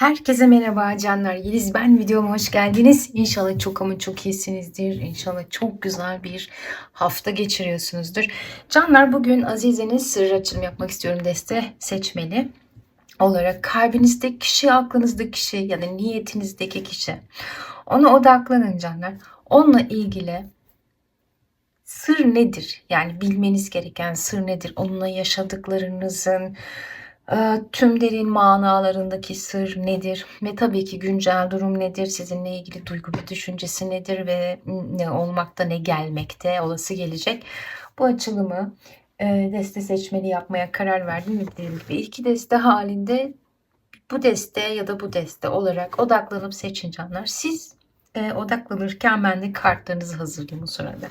Herkese merhaba canlar. Yeliz ben. Videoma hoş geldiniz. İnşallah çok ama çok iyisinizdir. İnşallah çok güzel bir hafta geçiriyorsunuzdur. Canlar bugün Azize'nin sır açılımı yapmak istiyorum. Deste seçmeli olarak kalbinizdeki kişi, aklınızdaki kişi ya da niyetinizdeki kişi. Ona odaklanın canlar. Onunla ilgili sır nedir? Yani bilmeniz gereken sır nedir? Onunla yaşadıklarınızın tüm derin manalarındaki sır nedir? Ve tabii ki güncel durum nedir? Sizinle ilgili duygu ve düşüncesi nedir? Ve ne olmakta ne gelmekte olası gelecek? Bu açılımı e, deste seçmeli yapmaya karar verdim. Dediğim gibi iki deste halinde bu deste ya da bu deste olarak odaklanıp seçin canlar. Siz e, odaklanırken ben de kartlarınızı hazırlayayım o sırada.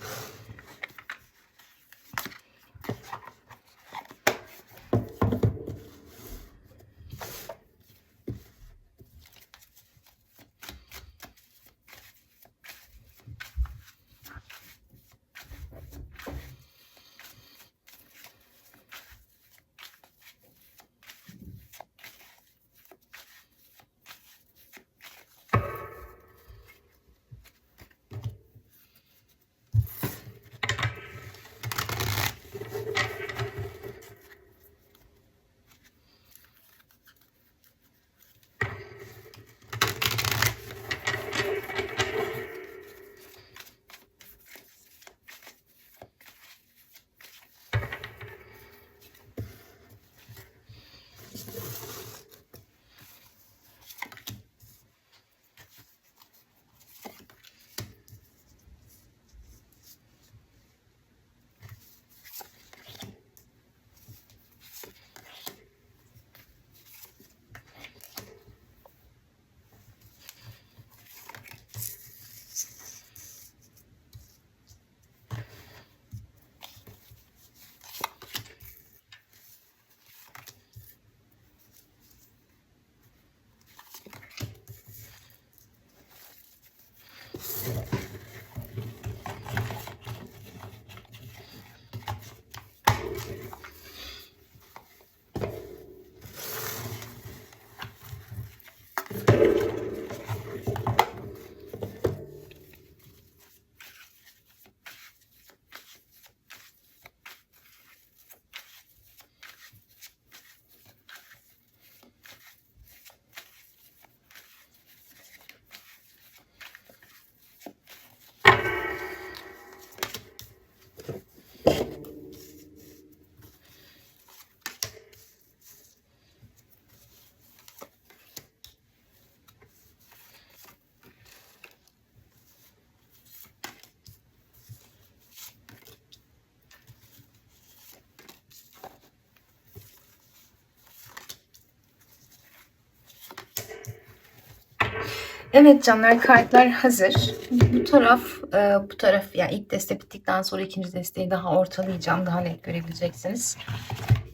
Evet canlar kartlar hazır. Bu taraf e, bu taraf yani ilk deste bittikten sonra ikinci desteği daha ortalayacağım. Daha net görebileceksiniz.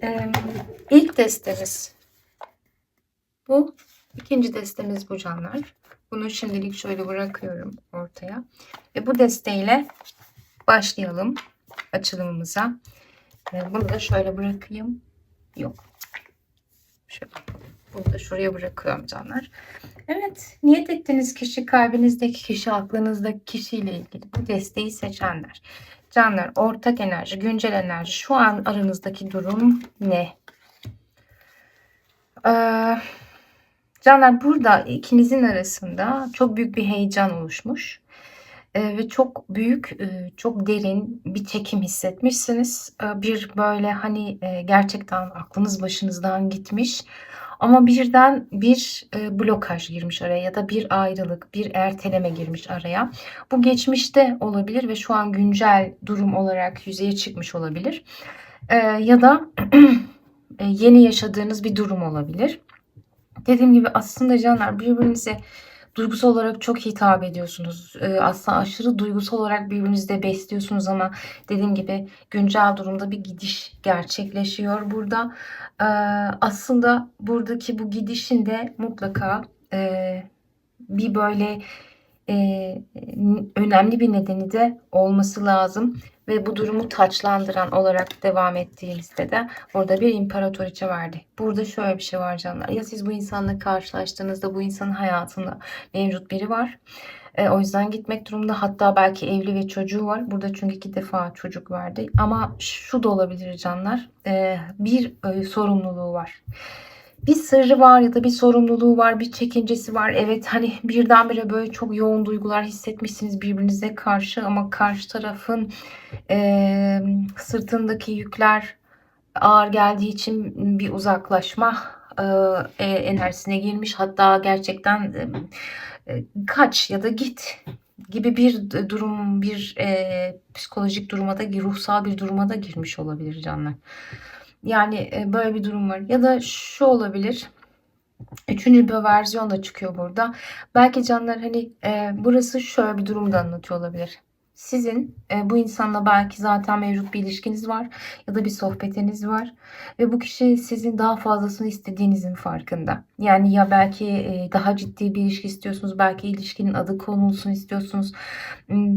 E, ilk destemiz bu. İkinci destemiz bu canlar. Bunu şimdilik şöyle bırakıyorum ortaya. Ve bu desteğiyle başlayalım açılımımıza. E, bunu da şöyle bırakayım. Yok. Şöyle. Bunu da şuraya bırakıyorum canlar. Evet, niyet ettiğiniz kişi, kalbinizdeki kişi, aklınızdaki kişiyle ilgili bu desteği seçenler. Canlar, ortak enerji, güncel enerji, şu an aranızdaki durum ne? Ee, canlar, burada ikinizin arasında çok büyük bir heyecan oluşmuş. Ee, ve çok büyük, e, çok derin bir çekim hissetmişsiniz. Ee, bir böyle hani e, gerçekten aklınız başınızdan gitmiş ama birden bir e, blokaj girmiş araya ya da bir ayrılık, bir erteleme girmiş araya. Bu geçmişte olabilir ve şu an güncel durum olarak yüzeye çıkmış olabilir. E, ya da e, yeni yaşadığınız bir durum olabilir. Dediğim gibi aslında canlar birbirinize duygusal olarak çok hitap ediyorsunuz. Ee, aslında aşırı duygusal olarak birbirinizi de besliyorsunuz ama dediğim gibi güncel durumda bir gidiş gerçekleşiyor burada. Ee, aslında buradaki bu gidişin de mutlaka e, bir böyle e, önemli bir nedeni de olması lazım ve bu durumu taçlandıran olarak devam ettiğimizde de burada bir imparatoriçe verdi. Burada şöyle bir şey var canlar. Ya siz bu insanla karşılaştığınızda bu insanın hayatında mevcut biri var. E, o yüzden gitmek durumunda. Hatta belki evli ve çocuğu var. Burada çünkü iki defa çocuk verdi. Ama şu da olabilir canlar. E, bir e, sorumluluğu var bir sırrı var ya da bir sorumluluğu var, bir çekincesi var. Evet hani birdenbire böyle çok yoğun duygular hissetmişsiniz birbirinize karşı ama karşı tarafın e, sırtındaki yükler ağır geldiği için bir uzaklaşma e, enerjisine girmiş. Hatta gerçekten e, kaç ya da git gibi bir durum, bir e, psikolojik duruma da, ruhsal bir duruma da girmiş olabilir canlar. Yani e, böyle bir durum var. Ya da şu olabilir. Üçüncü bir versiyon da çıkıyor burada. Belki canlar hani e, burası şöyle bir durumda anlatıyor olabilir. Sizin e, bu insanla belki zaten mevcut bir ilişkiniz var ya da bir sohbetiniz var ve bu kişi sizin daha fazlasını istediğinizin farkında. Yani ya belki e, daha ciddi bir ilişki istiyorsunuz, belki ilişkinin adı konulsun istiyorsunuz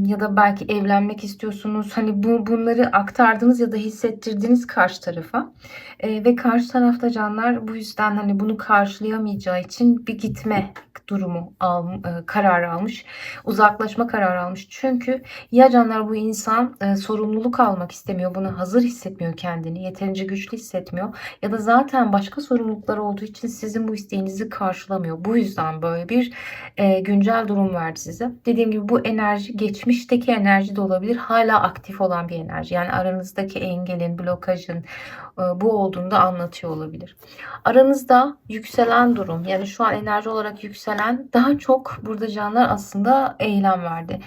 ya da belki evlenmek istiyorsunuz. Hani bu bunları aktardınız ya da hissettirdiniz karşı tarafa e, ve karşı tarafta canlar bu yüzden hani bunu karşılayamayacağı için bir gitme durumu al, e, karar almış. Uzaklaşma kararı almış. Çünkü ya canlar bu insan e, sorumluluk almak istemiyor. Bunu hazır hissetmiyor kendini. Yeterince güçlü hissetmiyor. Ya da zaten başka sorumlulukları olduğu için sizin bu isteğinizi karşılamıyor. Bu yüzden böyle bir e, güncel durum verdi size. Dediğim gibi bu enerji geçmişteki enerji de olabilir. Hala aktif olan bir enerji. Yani aranızdaki engelin, blokajın e, bu olduğunu da anlatıyor olabilir. Aranızda yükselen durum yani şu an enerji olarak yükselen daha çok burada canlar aslında eylem verdi.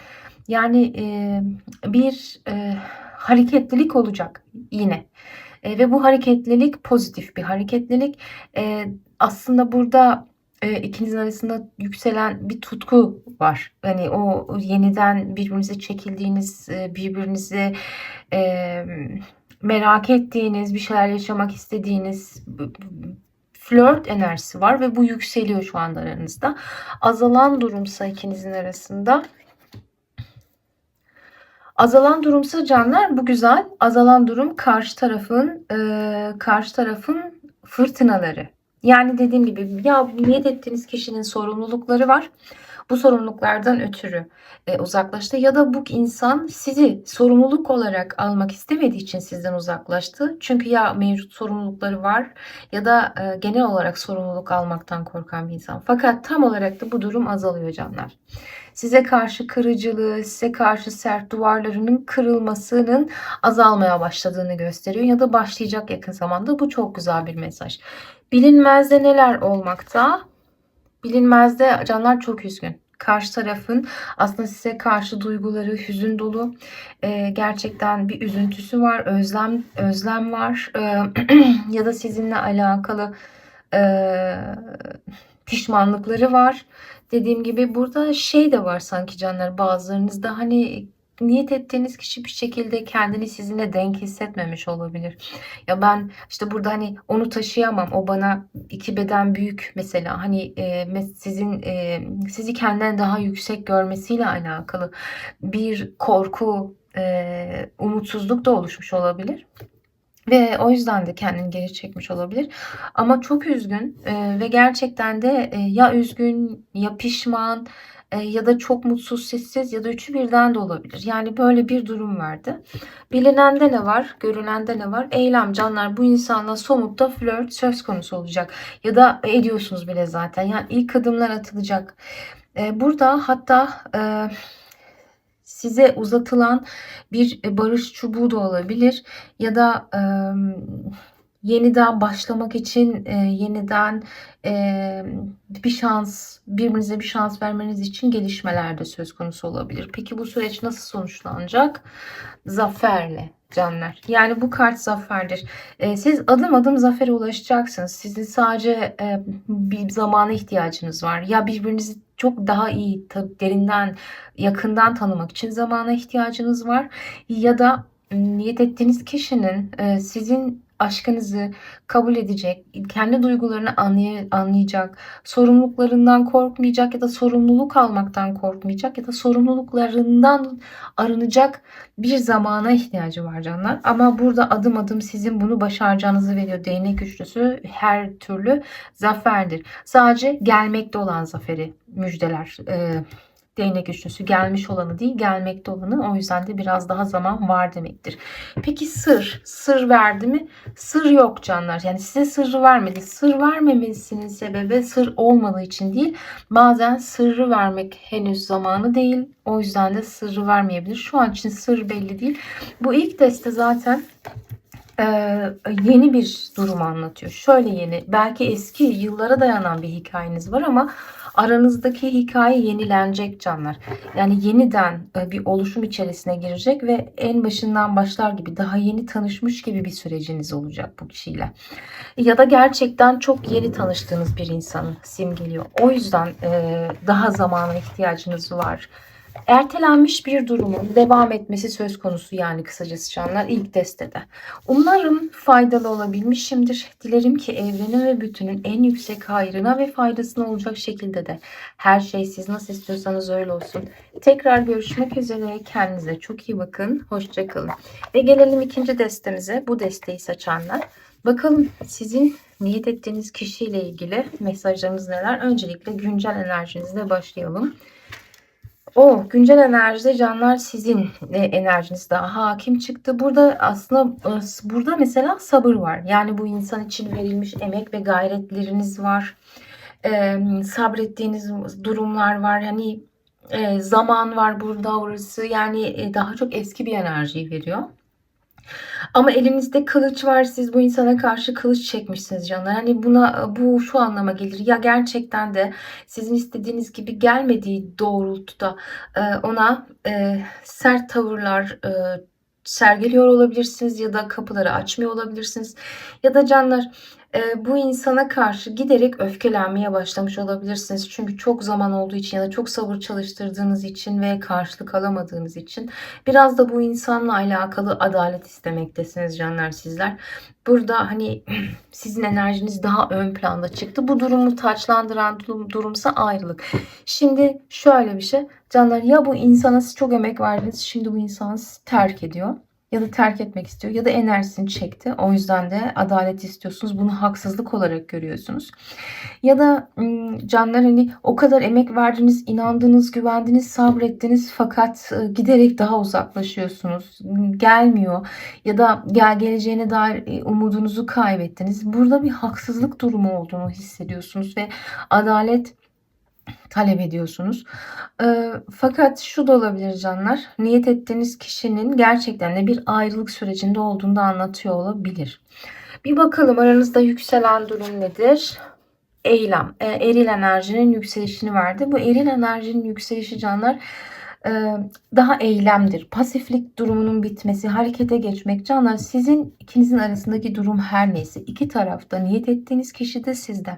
Yani e, bir e, hareketlilik olacak yine. E, ve bu hareketlilik pozitif bir hareketlilik. E, aslında burada e, ikinizin arasında yükselen bir tutku var. Hani o yeniden birbirinize çekildiğiniz, e, birbirinizi e, merak ettiğiniz, bir şeyler yaşamak istediğiniz flört enerjisi var ve bu yükseliyor şu anda aranızda. Azalan durumsa ikinizin arasında Azalan durumsa canlar bu güzel. Azalan durum karşı tarafın e, karşı tarafın fırtınaları. Yani dediğim gibi ya niyet ettiğiniz kişinin sorumlulukları var. Bu sorumluluklardan ötürü e, uzaklaştı ya da bu insan sizi sorumluluk olarak almak istemediği için sizden uzaklaştı. Çünkü ya mevcut sorumlulukları var ya da e, genel olarak sorumluluk almaktan korkan bir insan. Fakat tam olarak da bu durum azalıyor canlar. Size karşı kırıcılığı, size karşı sert duvarlarının kırılmasının azalmaya başladığını gösteriyor ya da başlayacak yakın zamanda. Bu çok güzel bir mesaj. Bilinmezde neler olmakta? Bilinmezde canlar çok üzgün. Karşı tarafın aslında size karşı duyguları hüzün dolu. Ee, gerçekten bir üzüntüsü var, özlem özlem var. Ee, ya da sizinle alakalı e, pişmanlıkları var. Dediğim gibi burada şey de var sanki canlar bazılarınızda hani niyet ettiğiniz kişi bir şekilde kendini sizinle denk hissetmemiş olabilir. Ya ben işte burada hani onu taşıyamam. O bana iki beden büyük mesela. Hani e, sizin e, sizi kendinden daha yüksek görmesiyle alakalı bir korku, e, umutsuzluk da oluşmuş olabilir. Ve o yüzden de kendini geri çekmiş olabilir. Ama çok üzgün e, ve gerçekten de e, ya üzgün ya pişman ya da çok mutsuz, sessiz ya da üçü birden de olabilir. Yani böyle bir durum vardı. Bilinende ne var? Görünende ne var? Eylem canlar bu insanla somutta flört söz konusu olacak. Ya da ediyorsunuz bile zaten. Yani ilk adımlar atılacak. E, burada hatta e, size uzatılan bir barış çubuğu da olabilir. Ya da e, yeniden başlamak için e, yeniden e, bir şans, birbirinize bir şans vermeniz için gelişmeler de söz konusu olabilir. Peki bu süreç nasıl sonuçlanacak? Zaferle canlar. Yani bu kart zaferdir. E, siz adım adım zafere ulaşacaksınız. Sizin sadece e, bir zamana ihtiyacınız var. Ya birbirinizi çok daha iyi, derinden, yakından tanımak için zamana ihtiyacınız var. Ya da niyet ettiğiniz kişinin e, sizin aşkınızı kabul edecek, kendi duygularını anlay- anlayacak, sorumluluklarından korkmayacak ya da sorumluluk almaktan korkmayacak ya da sorumluluklarından arınacak bir zamana ihtiyacı var canlar. Ama burada adım adım sizin bunu başaracağınızı veriyor. Değnek güçlüsü her türlü zaferdir. Sadece gelmekte olan zaferi müjdeler. Ee, değnek güçlüsü gelmiş olanı değil gelmekte olanı o yüzden de biraz daha zaman var demektir. Peki sır, sır verdi mi? Sır yok canlar. Yani size sırrı vermedi. Sır vermemesinin sebebi sır olmadığı için değil. Bazen sırrı vermek henüz zamanı değil. O yüzden de sırrı vermeyebilir. Şu an için sır belli değil. Bu ilk deste zaten e, yeni bir durum anlatıyor. Şöyle yeni, belki eski yıllara dayanan bir hikayeniz var ama aranızdaki hikaye yenilenecek canlar. Yani yeniden e, bir oluşum içerisine girecek ve en başından başlar gibi daha yeni tanışmış gibi bir süreciniz olacak bu kişiyle. Ya da gerçekten çok yeni tanıştığınız bir insanı simgeliyor. O yüzden e, daha zamana ihtiyacınız var. Ertelenmiş bir durumun devam etmesi söz konusu yani kısacası canlar ilk destede. Umarım faydalı olabilmişimdir. Dilerim ki evrenin ve bütünün en yüksek hayrına ve faydasına olacak şekilde de her şey siz nasıl istiyorsanız öyle olsun. Tekrar görüşmek üzere. Kendinize çok iyi bakın. Hoşçakalın. Ve gelelim ikinci destemize. Bu desteği seçenler. Bakalım sizin niyet ettiğiniz kişiyle ilgili mesajlarınız neler? Öncelikle güncel enerjinizle başlayalım. O güncel enerjide canlar sizin e, enerjiniz daha hakim çıktı. Burada aslında e, burada mesela sabır var. Yani bu insan için verilmiş emek ve gayretleriniz var. E, sabrettiğiniz durumlar var. Hani e, zaman var burada orası. Yani e, daha çok eski bir enerjiyi veriyor. Ama elinizde kılıç var. Siz bu insana karşı kılıç çekmişsiniz canlar. Hani buna bu şu anlama gelir. Ya gerçekten de sizin istediğiniz gibi gelmediği doğrultuda e, ona e, sert tavırlar e, sergiliyor olabilirsiniz ya da kapıları açmıyor olabilirsiniz. Ya da canlar e, bu insana karşı giderek öfkelenmeye başlamış olabilirsiniz. Çünkü çok zaman olduğu için ya da çok sabır çalıştırdığınız için ve karşılık alamadığınız için biraz da bu insanla alakalı adalet istemektesiniz canlar sizler. Burada hani sizin enerjiniz daha ön planda çıktı. Bu durumu taçlandıran durum, durumsa ayrılık. Şimdi şöyle bir şey. Canlar ya bu insana siz çok emek verdiniz. Şimdi bu insan sizi terk ediyor ya da terk etmek istiyor ya da enerjisini çekti. O yüzden de adalet istiyorsunuz. Bunu haksızlık olarak görüyorsunuz. Ya da canlar hani o kadar emek verdiniz, inandınız, güvendiniz, sabrettiniz fakat giderek daha uzaklaşıyorsunuz. Gelmiyor ya da gel geleceğine dair umudunuzu kaybettiniz. Burada bir haksızlık durumu olduğunu hissediyorsunuz ve adalet talep ediyorsunuz. E, fakat şu da olabilir canlar. Niyet ettiğiniz kişinin gerçekten de bir ayrılık sürecinde olduğunu da anlatıyor olabilir. Bir bakalım aranızda yükselen durum nedir? Eylem. E, eril enerjinin yükselişini verdi. Bu eril enerjinin yükselişi canlar daha eylemdir. Pasiflik durumunun bitmesi, harekete geçmek. Canlar sizin ikinizin arasındaki durum her neyse iki tarafta niyet ettiğiniz kişi de sizde.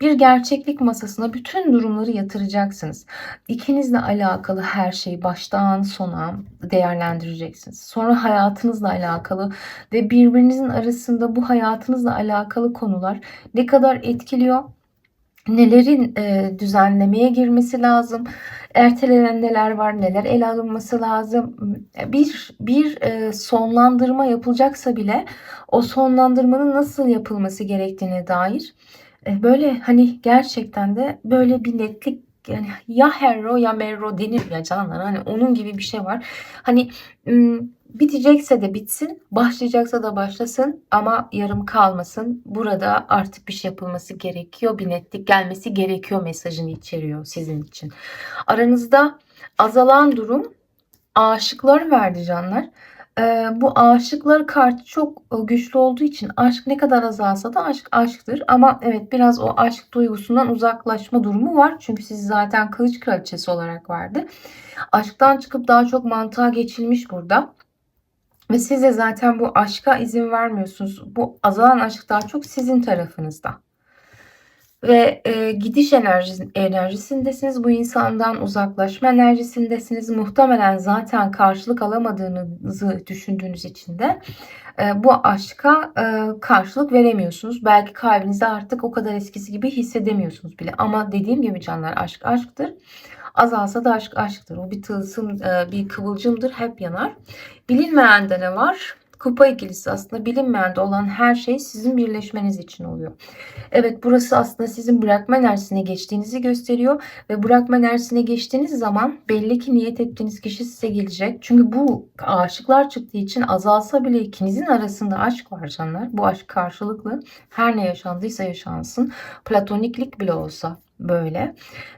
Bir gerçeklik masasına bütün durumları yatıracaksınız. İkinizle alakalı her şeyi baştan sona değerlendireceksiniz. Sonra hayatınızla alakalı ve birbirinizin arasında bu hayatınızla alakalı konular ne kadar etkiliyor nelerin e, düzenlemeye girmesi lazım, ertelenen neler var, neler ele alınması lazım. Bir bir e, sonlandırma yapılacaksa bile o sonlandırmanın nasıl yapılması gerektiğine dair böyle hani gerçekten de böyle bir netlik yani ya Herro ya Merro denir ya canlar hani onun gibi bir şey var. Hani bitecekse de bitsin, başlayacaksa da başlasın ama yarım kalmasın. Burada artık bir şey yapılması gerekiyor, bir netlik gelmesi gerekiyor mesajını içeriyor sizin için. Aranızda azalan durum aşıklar verdi canlar. Ee, bu aşıklar kartı çok e, güçlü olduğu için aşk ne kadar azalsa da aşk aşktır. Ama evet biraz o aşk duygusundan uzaklaşma durumu var. Çünkü siz zaten kılıç kraliçesi olarak vardı. Aşktan çıkıp daha çok mantığa geçilmiş burada. Ve siz de zaten bu aşka izin vermiyorsunuz. Bu azalan aşk daha çok sizin tarafınızda. Ve e, gidiş enerjisi, enerjisindesiniz. Bu insandan uzaklaşma enerjisindesiniz. Muhtemelen zaten karşılık alamadığınızı düşündüğünüz için de e, bu aşka e, karşılık veremiyorsunuz. Belki kalbinizde artık o kadar eskisi gibi hissedemiyorsunuz bile. Ama dediğim gibi canlar aşk aşktır. Azalsa da aşk aşktır. O bir tılsım, e, bir kıvılcımdır. Hep yanar. Bilinmeyen de ne var? Kupa ikilisi aslında bilinmeyende olan her şey sizin birleşmeniz için oluyor. Evet burası aslında sizin bırakma enerjisine geçtiğinizi gösteriyor ve bırakma enerjisine geçtiğiniz zaman belli ki niyet ettiğiniz kişi size gelecek. Çünkü bu aşıklar çıktığı için azalsa bile ikinizin arasında aşk var canlar. Bu aşk karşılıklı. Her ne yaşandıysa yaşansın. Platoniklik bile olsa böyle.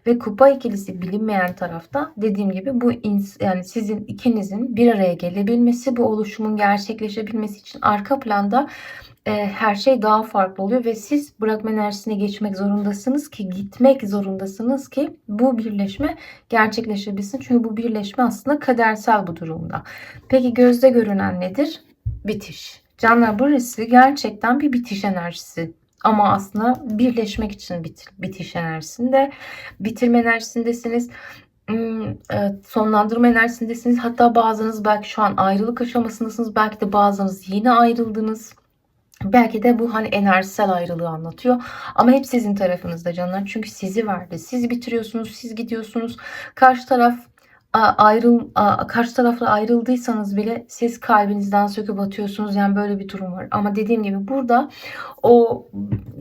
Ve kupa ikilisi bilinmeyen tarafta dediğim gibi bu yani sizin ikinizin bir araya gelebilmesi, bu oluşumun gerçekleşebilmesi için arka planda e, her şey daha farklı oluyor ve siz bırakma enerjisine geçmek zorundasınız ki gitmek zorundasınız ki bu birleşme gerçekleşebilsin. Çünkü bu birleşme aslında kadersel bu durumda. Peki gözde görünen nedir? Bitiş. Canlar burası gerçekten bir bitiş enerjisi ama aslında birleşmek için bit bitiş enerjisinde, bitirme enerjisindesiniz. Hmm, sonlandırma enerjisindesiniz. Hatta bazınız belki şu an ayrılık aşamasındasınız. Belki de bazınız yeni ayrıldınız. Belki de bu hani enerjisel ayrılığı anlatıyor. Ama hep sizin tarafınızda canlar. Çünkü sizi verdi. Siz bitiriyorsunuz, siz gidiyorsunuz. Karşı taraf ayrıl karşı tarafla ayrıldıysanız bile siz kalbinizden söküp atıyorsunuz. Yani böyle bir durum var. Ama dediğim gibi burada o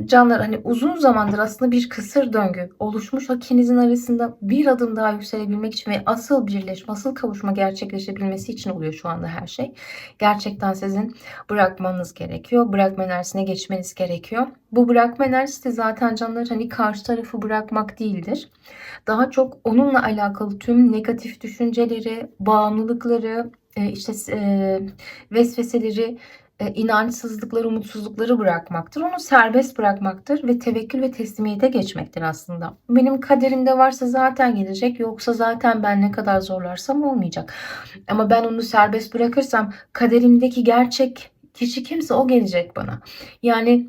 canlar hani uzun zamandır aslında bir kısır döngü oluşmuş. ikinizin arasında bir adım daha yükselebilmek için ve asıl birleşme, asıl kavuşma gerçekleşebilmesi için oluyor şu anda her şey. Gerçekten sizin bırakmanız gerekiyor. Bırakma enerjisine geçmeniz gerekiyor. Bu bırakma enerjisi de zaten canlar hani karşı tarafı bırakmak değildir. Daha çok onunla alakalı tüm negatif düşünceleri, bağımlılıkları, e, işte e, vesveseleri, e, inançsızlıkları, umutsuzlukları bırakmaktır. Onu serbest bırakmaktır ve tevekkül ve teslimiyete geçmektir aslında. Benim kaderimde varsa zaten gelecek, yoksa zaten ben ne kadar zorlarsam olmayacak. Ama ben onu serbest bırakırsam kaderimdeki gerçek kişi kimse o gelecek bana. Yani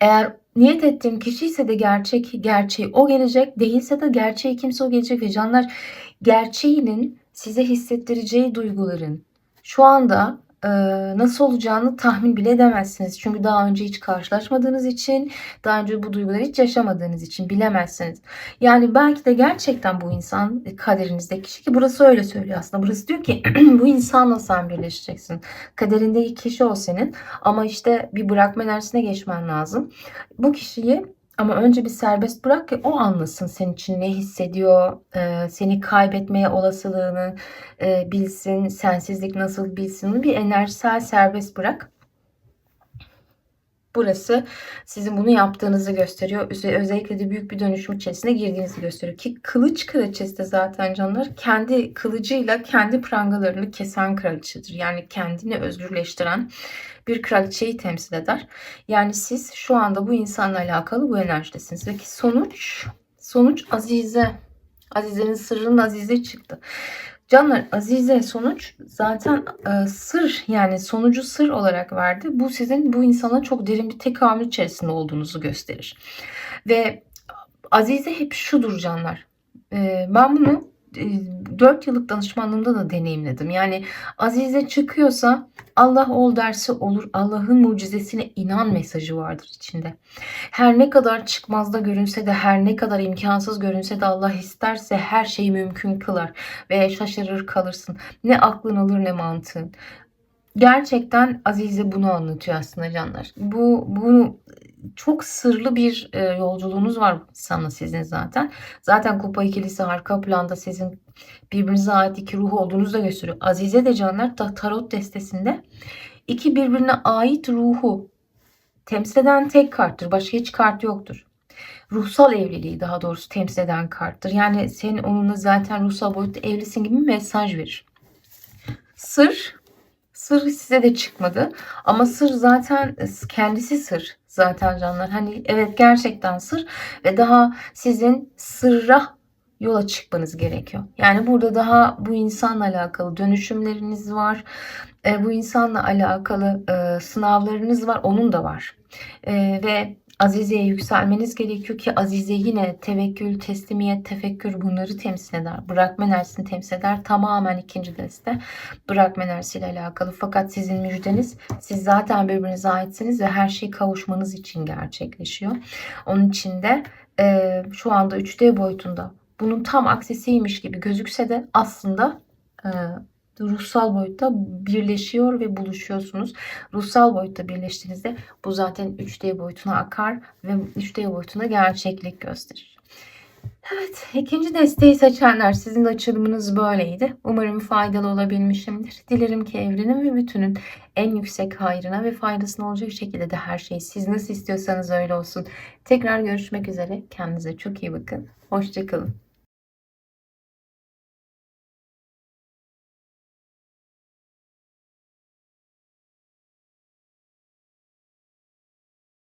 eğer niyet ettiğim kişi ise de gerçek gerçeği o gelecek, değilse de gerçeği kimse o gelecek ve canlar gerçeğinin size hissettireceği duyguların şu anda nasıl olacağını tahmin bile edemezsiniz. Çünkü daha önce hiç karşılaşmadığınız için, daha önce bu duyguları hiç yaşamadığınız için bilemezsiniz. Yani belki de gerçekten bu insan kaderinizdeki kişi ki burası öyle söylüyor aslında. Burası diyor ki bu insanla sen birleşeceksin. Kaderindeki kişi o senin ama işte bir bırakma enerjisine geçmen lazım. Bu kişiyi ama önce bir serbest bırak ki o anlasın senin için ne hissediyor, e, seni kaybetmeye olasılığını e, bilsin, sensizlik nasıl bilsin. Bir enerjisel serbest bırak. Burası sizin bunu yaptığınızı gösteriyor. Özellikle de büyük bir dönüşüm içerisine girdiğinizi gösteriyor. Ki kılıç kraliçesi de zaten canlar kendi kılıcıyla kendi prangalarını kesen kraliçedir. Yani kendini özgürleştiren bir kraliçeyi temsil eder. Yani siz şu anda bu insanla alakalı bu enerjidesiniz. Peki sonuç? Sonuç Azize. Azize'nin sırrının Azize çıktı. Canlar Azize sonuç zaten e, sır yani sonucu sır olarak verdi. Bu sizin bu insana çok derin bir tekamül içerisinde olduğunuzu gösterir. Ve Azize hep şudur canlar. E, ben bunu 4 yıllık danışmanlığımda da deneyimledim. Yani Azize çıkıyorsa Allah ol dersi olur. Allah'ın mucizesine inan mesajı vardır içinde. Her ne kadar çıkmazda görünse de her ne kadar imkansız görünse de Allah isterse her şeyi mümkün kılar ve şaşırır kalırsın. Ne aklın alır ne mantığın. Gerçekten Azize bunu anlatıyor aslında canlar. Bu bunu çok sırlı bir e, yolculuğunuz var sana sizin zaten. Zaten kupa ikilisi arka planda sizin birbirinize ait iki ruh olduğunuzu da gösteriyor. Azize de canlar tarot destesinde iki birbirine ait ruhu temsil eden tek karttır. Başka hiç kart yoktur. Ruhsal evliliği daha doğrusu temsil eden karttır. Yani senin onunla zaten ruhsal boyutta evlisin gibi bir mesaj verir. Sır Sır size de çıkmadı. Ama sır zaten kendisi sır zaten canlar. Hani evet gerçekten sır ve daha sizin sırra yola çıkmanız gerekiyor. Yani burada daha bu insanla alakalı dönüşümleriniz var. e, bu insanla alakalı e, sınavlarınız var. Onun da var. E, ve Azize'ye yükselmeniz gerekiyor ki Azize yine tevekkül, teslimiyet, tefekkür bunları temsil eder. Bırakma enerjisini temsil eder. Tamamen ikinci deste bırakma enerjisiyle alakalı. Fakat sizin müjdeniz siz zaten birbirinize aitsiniz ve her şey kavuşmanız için gerçekleşiyor. Onun için de e, şu anda 3D boyutunda bunun tam aksisiymiş gibi gözükse de aslında e, ruhsal boyutta birleşiyor ve buluşuyorsunuz. Ruhsal boyutta birleştiğinizde bu zaten 3D boyutuna akar ve 3D boyutuna gerçeklik gösterir. Evet, ikinci desteği seçenler sizin açılımınız böyleydi. Umarım faydalı olabilmişimdir. Dilerim ki evrenin ve bütünün en yüksek hayrına ve faydasına olacak şekilde de her şey siz nasıl istiyorsanız öyle olsun. Tekrar görüşmek üzere. Kendinize çok iyi bakın. Hoşçakalın.